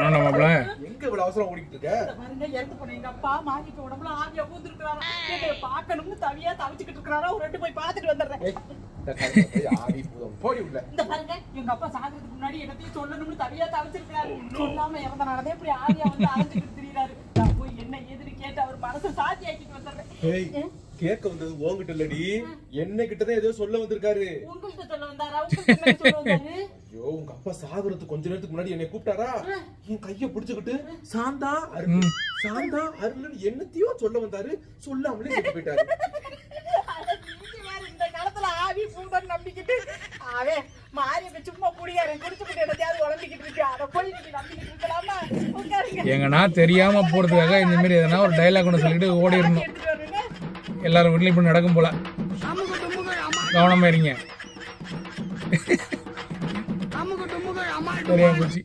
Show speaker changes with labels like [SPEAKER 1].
[SPEAKER 1] வேணாம் மாப்பிள
[SPEAKER 2] எங்க இவ்வளவு அவசரம் ஓடிக்கிட்டு இருக்க?
[SPEAKER 3] பாருங்க இறந்து போன எங்க அப்பா மாட்டிட்டு உடம்புல ஆவியா பூந்துருக்காரா என்னைய பார்க்கணும்னு தவியா தவிச்சுக்கிட்டு இருக்கிறாரா. ஒரு ரெண்டு போய் பார்த்துட்டு வந்துடுறேன்.
[SPEAKER 2] ஆவி பூதம். போடி உள்ள.
[SPEAKER 3] இந்த பாருங்க எங்க அப்பா சாகிறதுக்கு முன்னாடி என்னத்தையும் சொல்லணும்னு தவியா தவிச்சிருக்காரு சொல்லாம இறந்தனாலதான் இப்படி ஆவியா வந்து அழைச்சிக்கிட்டு திரியிறாரு. நான் போய் என்ன ஏதுன்னு கேட்டு அவர் மனசை சாத்தி ஆக்கிட்டு வந்துடுறேன்
[SPEAKER 2] கேட்க வந்தது உன்கிட்ட இல்லடி. என்ன கிட்டதான் ஏதோ சொல்ல வந்திருக்காரு.
[SPEAKER 3] உங்கள்கிட்ட சொல்ல வந்தாரா? சொல்ல
[SPEAKER 2] அப்பா சாகுறதுக்கு கொஞ்ச நேரத்துக்கு முன்னாடி என்னை கூப்பிட்டாரா? என் கைய பிடிச்சுக்கிட்டு சாந்தா அருள் சாந்தா அருள் என்னத்தையோ சொல்ல வந்தாரு. சொல்லாமலே செத்து போயிட்டாரு.
[SPEAKER 3] இந்த காலத்துல ஆவி பூந்தன் நம்பிக்கிட்டு அவன் மாரியப்ப சும்மா குடியாரன் குடிச்சுக்கிட்டு என்னத்தையாவது உழம்பிக்கிட்டு இருக்கு. அதை போய் நீங்க நம்பிக்கிட்டு இருக்கலாமா? உட்காருங்க.
[SPEAKER 1] எங்கன்னா தெரியாம போறதுக்காக இந்த மாதிரி எதனா ஒரு டைலாக் ஒன்று சொல்லிட்டு ஓடிடணும். எல்லாரும் வீட்லயும் இப்படி நடக்கும் போல. கவனமா இருங்க. dari yang kunci